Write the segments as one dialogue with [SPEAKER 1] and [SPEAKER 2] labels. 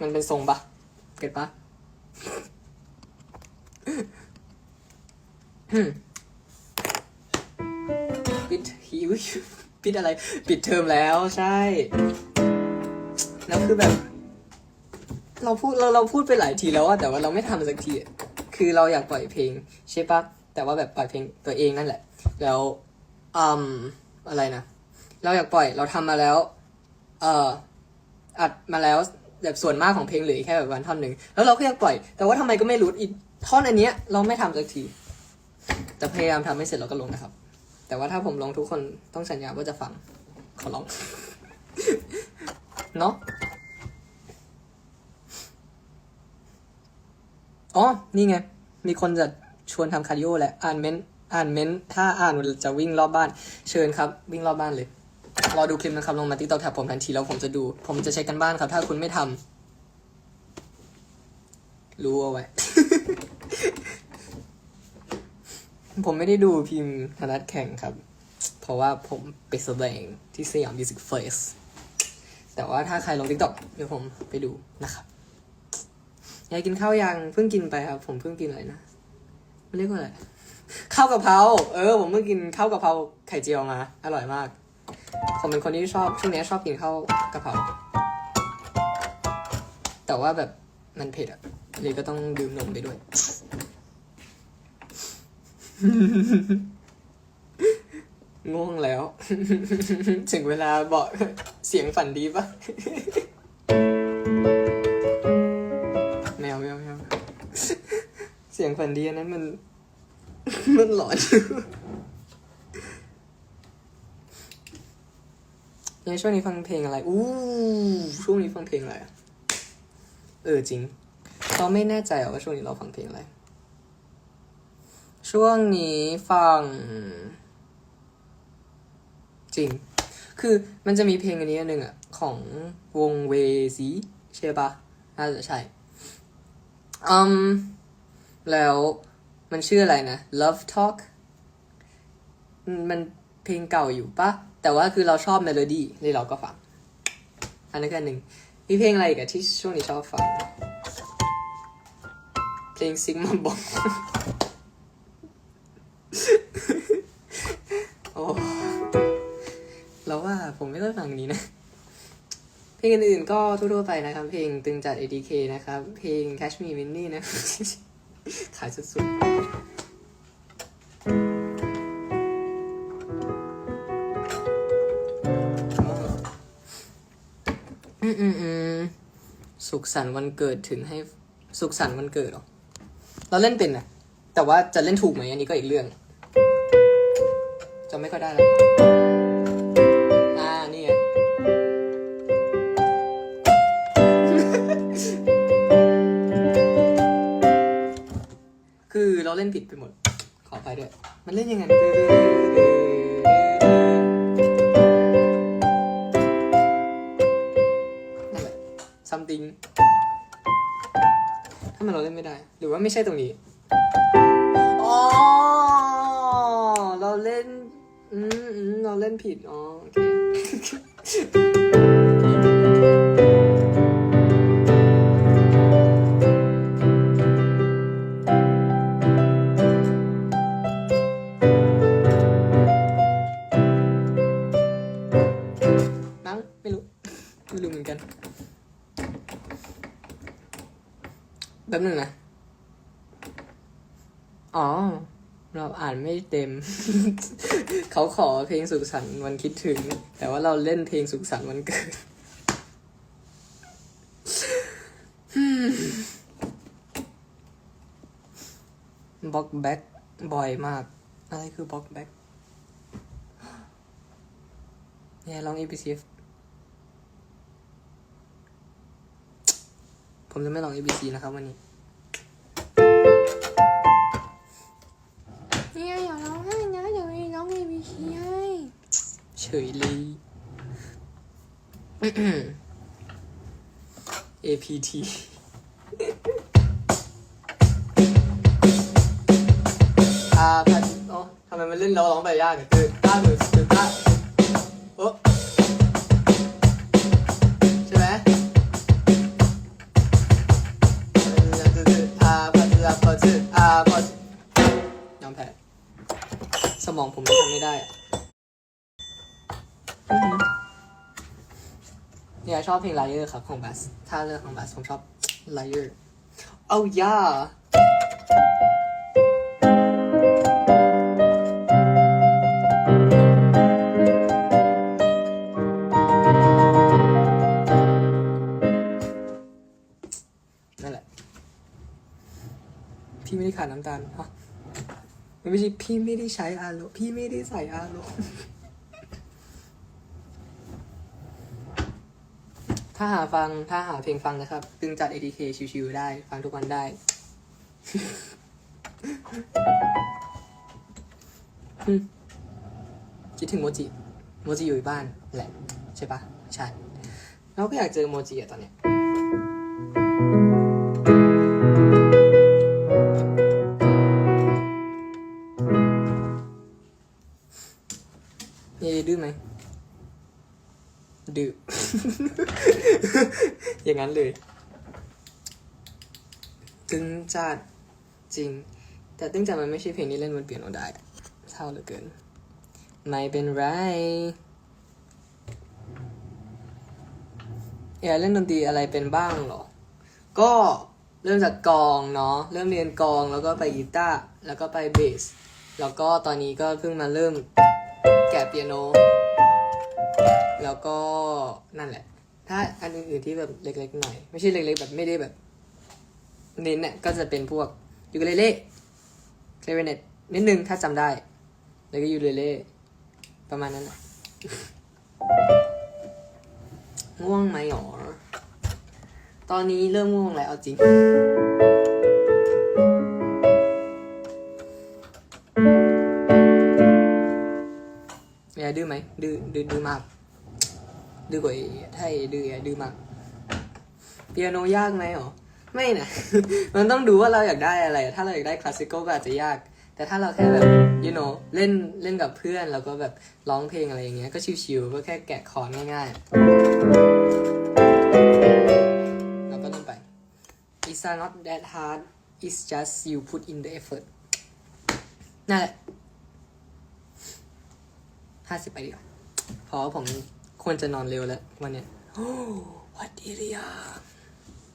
[SPEAKER 1] มันเป็นทรงปะเก็ตปะปิดหิวปิดอะไร ปิดเทอมแล้วใช่ แล้วคือแบบ เราพูดเราเราพูดไปหลายทีแล้วอะแต่ว่าเราไม่ทำสักทีอะคือเราอยากปล่อยเพลง ใช่ปะแต่ว่าแบบปล่อยเพลงตัวเองนั่นแหละ แล้วอืมอะไรนะ เราอยากปล่อยเราทำมาแล้ว เอ่ออัดมาแล้ว แบบส่วนมากของเพลงเหลือแค่แบบวันท่อนหนึ่งแล้วเราก็อยากปล่อย แต่ว่าทำไมก็ไม่รู้อีกท่อนอันเนี้ยเราไม่ทำสักที แต่พยายามทำให้เสร็จเราก็ลงนะครับ แต่ว่าถ้าผมลงทุกคนต้องสัญญาว่าจะฟังขอร้องเนาะอ๋อ นี่ไง มีคนจะชวนทำคาร์ดิโอแหละ อ่านเม้นต์อ่านเม้นต์ถ้าอ่านจะวิ่งรอบบ้าน เชิญครับ วิ่งรอบบ้านเลย รอดูคลิปนะครับ ลงมาติ๊กต็อกแท็บผมทันทีแล้วผมจะดู ผมจะเช็คกันบ้านครับ ถ้าคุณไม่ทำรู้เอาไว้ ผมไม่ได้ดูพิมพ์ธนัดแข่งครับ เพราะว่าผมไปแสดงที่สยามมิวสิกเฟสแต่ว่าถ้าใครลงติ๊กต็อกเดี๋ยวผมไปดูนะครับยายกินข้าวยังเพิ่งกินไปครับ ผมเพิ่งกินอะไรนะมันเรียกว่าอะไรข้าวกะเพราเออ ผมเพิ่งกินข้าวกะเพราไข่เจียวมา อร่อยมาก ผมเป็นคนที่ชอบช่วงนี้ชอบกินข้าวกะเพราแต่ว่าแบบมันเผ็ดอะเลยก็ต้องดื่มนมไปด้วย ง่วงแล้ว ถึงเวลาบอกเสียงฝันดีปะแมวแมวแมวเสียงฝันดีอันนั้นมัน มันหลอน งช่วงนี้ฟังเพลงอะไร อู้ช่วงนี้ฟังเพลงอะไรอะเออจริง เราไม่แน่ใจอว่าช่วงนี้เราฟังเพลงอะไร ช่วงนี้ฟัง จริง คือมันจะมีเพลงอันนี้อันหนึ่งอะของวงเวซีใช่ปะน่าจะใช่ อืม แล้วมันชื่ออะไรนะ Love Talk มัน เพลงเก่าอยู่ปะแต่ว่าคือเราชอบเมโลดี้เลยเราก็ฟัง อันนั้นก็หนึ่งมีเพลงอะไรอีกับที่ช่วงนี้ชอบฟัง เพลงซิงมาบอกโอ้เราว่าผมไม่ค่อยฟังอันนี้นะ เพลงอื่นๆก็ทั่วๆไปนะครับ เพลงตึงจัด ADK นะครับ เพลง Catch Me Winnie นะขายสุดๆ สุขสันต์วันเกิดถึงให้สุขสันต์วันเกิดหรอ เราเล่นเป็นนะแต่ว่าจะเล่นถูกไหมอันนี้ก็อีกเรื่องจะไม่ค่อยได้แล้วอ่านี่ไงคือเราเล่นผิดไปหมด ขอไปด้วย มันเล่นยังไง ไม่ใช่ตรงนี้ อ๋อ เราอ่านไม่เต็ม เขาขอเพลงสุขสันต์วันคิดถึง แต่ว่าเราเล่นเพลงสุขสันต์วันเกิดบล็อกแบ็กบ่อยมาก อะไรคือบล็อกแบ็กเนี่ยลอง ABCF ผมจะไม่ลอง ABC นะครับวันนี้ ฉยเลย APT อ่าแพทโอ้ทำไมมันเล่นแล้วร้องไปยากเนี่ยตื่นต้าตื่ดตื่ดต้าโอ้ใช่ไหมอาพอจือพอจืออาพอยอมแพ้สมองผมทำไม่ได้ เนี่ยชอบเพลง Liar ครับของบัส ถ้าเลือกของบัสผมชอบ Liar เอาย่านั่นแหละ พี่ไม่ได้ขาดน้ำตาลฮะไม่ใช่พี่ไม่ได้ใช้อารมณ์พี่ไม่ได้ใส่อารมณ์ ถ้าหาฟังถ้าหาเพลงฟังนะครับ ตึงจัด ATK ชิวๆได้ ฟังทุกวันได้อืมคิดถึงโมจิ โมจิอยู่บ้านแหละ ใช่ปะใช่เราก็อยากเจอโมจิอะตอนเนี้ยเยดื้อไหม ดื้ออย่างนั้นเลยตึงจัดจริง แต่ตึงจัดมันไม่ใช่เพลงที่เล่นบนเปียโนได้เศร้าเหลือเกิน ไม่เป็นไรอเล่นดนตรีอะไรเป็นบ้างหรอ ก็เริ่มจากกองเนาะ เริ่มเรียนกองแล้วก็ไปกีตาร์แล้วก็ไปเบส แล้วก็ตอนนี้ก็เพิ่งมาเริ่มแกะเปียโน แล้วก็นั่นแหละ ถ้าอันอื่นๆที่แบบเล็กๆหน่อย ไม่ใช่เล็กๆแบบไม่ได้แบบ เน้นเนี่ยก็จะเป็นพวกยูเกเลเล่เคลเรเนตนิดนึงถ้าจำได้ แล้วก็ยูเกเลเล่ประมาณนั้นแหละง่วงไหมหรอ ตอนนี้เริ่มง่วงแล้วเอาจริงเอดื้อไหมดื้อดื้อมาก ดื้อกว่าเอถ้ดื้อดื้อมากเปียโนยากไหมหรอไม่นะ มันต้องดูว่าเราอยากได้อะไร ถ้าเราอยากได้คลาสสิคอลก็อาจจะยาก แต่ถ้าเราแค่แบบ you know เล่นเล่นกับเพื่อน แล้วก็แบบร้องเพลงอะไรอย่างเงี้ย ก็ชิวๆ ก็แค่แกะคอร์ดง่ายๆ แล้วก็เล่นไป It's not that hard It's just you put in the effort นั่นแหละห้าสิบไปดีกว่าเพราะว่าผม ควรจะนอนเร็วแล้ววันเนี้ยโอ้วัดดีเรีย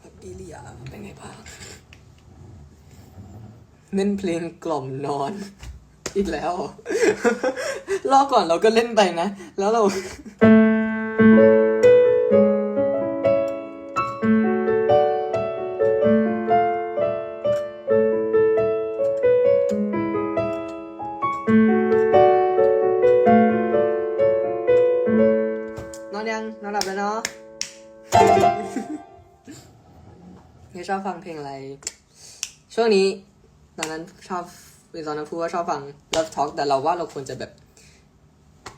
[SPEAKER 1] วัดดีเรียเป็นไงบ้างเล่นเพลงกล่อมนอน อีกแล้วเหรอรอบก่อนเราก็เล่นไปนะ แล้วเรา นอนยังนอนหลับแล้วเนาะนี่ชอบฟังเพลงอะไร ช่วงนี้ ตอนนั้นชอบตอนนั้นพูดว่าชอบฟัง Love Talk แต่เราว่าเราควรจะแบบ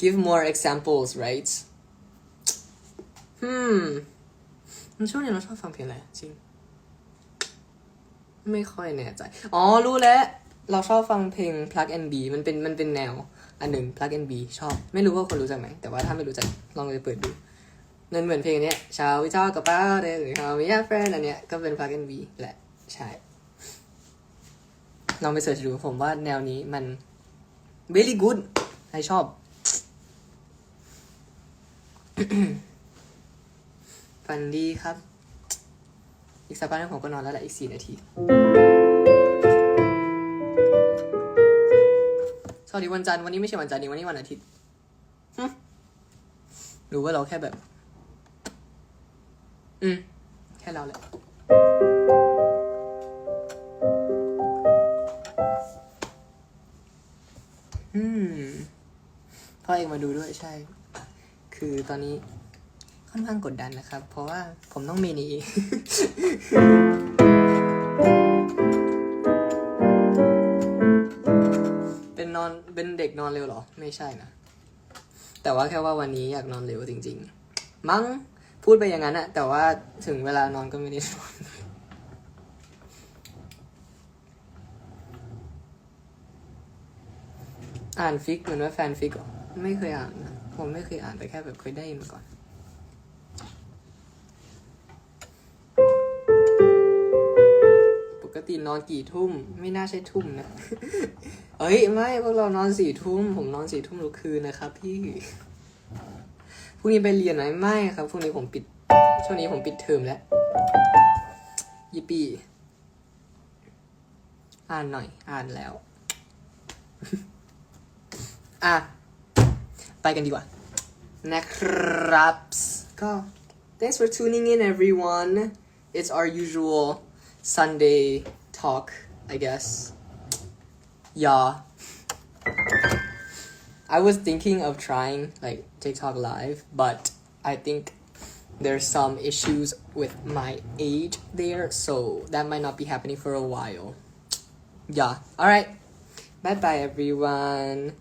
[SPEAKER 1] give more examples right hmm มันช่วงนี้เราชอบฟังเพลงอะไรจริง ไม่ค่อยแน่ใจ อ๋อ รู้แล้ว เราชอบฟังเพลง Plug and B มันเป็นมันเป็นแนว อันหนึ่ง Plug and B ชอบ ไม่รู้ว่าคนรู้จักไหม แต่ว่าถ้าไม่รู้จัก ลองไปเปิดดู มันเหมือนเพลงเนี้ย Shall we talk about it หรือ How we are friends อันเนี้ยก็เป็น Plug and B แหละ ใช่ ลองไปเสิร์ชดูผมว่าแนวนี้มัน very good ใครชอบ ฝันดีครับ อีกสักพักหนึงผมก็นอนแล้วแหละ อีกสี่นาที สวัสดีวันจันทร์ วันนี้ไม่ใช่วันจันทร์นี่วันนี้วันอาทิตย์รู้ว่าเราแค่แบบ อืมแค่เราแหละอืมพ่อเองมาดูด้วยใช่ คือตอนนี้ค่อนข้างกดดันนะครับ เพราะว่าผมต้องมีนี้เป็นนอนเป็นเด็กนอนเร็วเหรอ ไม่ใช่นะ แต่ว่าแค่ว่าวันนี้อยากนอนเร็วจริง ๆ มั้ง พูดไปอย่างนั้นอะแต่ว่าถึงเวลานอนก็ไม่ได้นอนอ่านฟิกเหมือนว่าแฟนฟิกเหรอไม่เคยอ่านนะผมไม่เคยอ่านแต่แค่แบบเคยได้ยินมาก่อนปกตินอนกี่ทุ่ม ไม่น่าใช่ทุ่มนะ เอ้ย ไม่ พวกเรานอนสี่ทุ่ม ผมนอนสี่ทุ่มทุกคืนนะครับพี่ รุ่งนี้ไปเรียนไหมไม่ครับพรุ่งนี้ผมปิด ช่วงนี้ผมปิดเทอมแล้วยิปปี้อ่านหน่อย อ่านแล้ว อะ ไปกันดีกว่า นะครับ ก็ thanks for tuning in everyone it's our usual Sunday talk I guess yeah I was thinking of trying like TikTok live but I think there's some issues with my age there so that might not be happening for a while. Yeah. All right. Bye bye everyone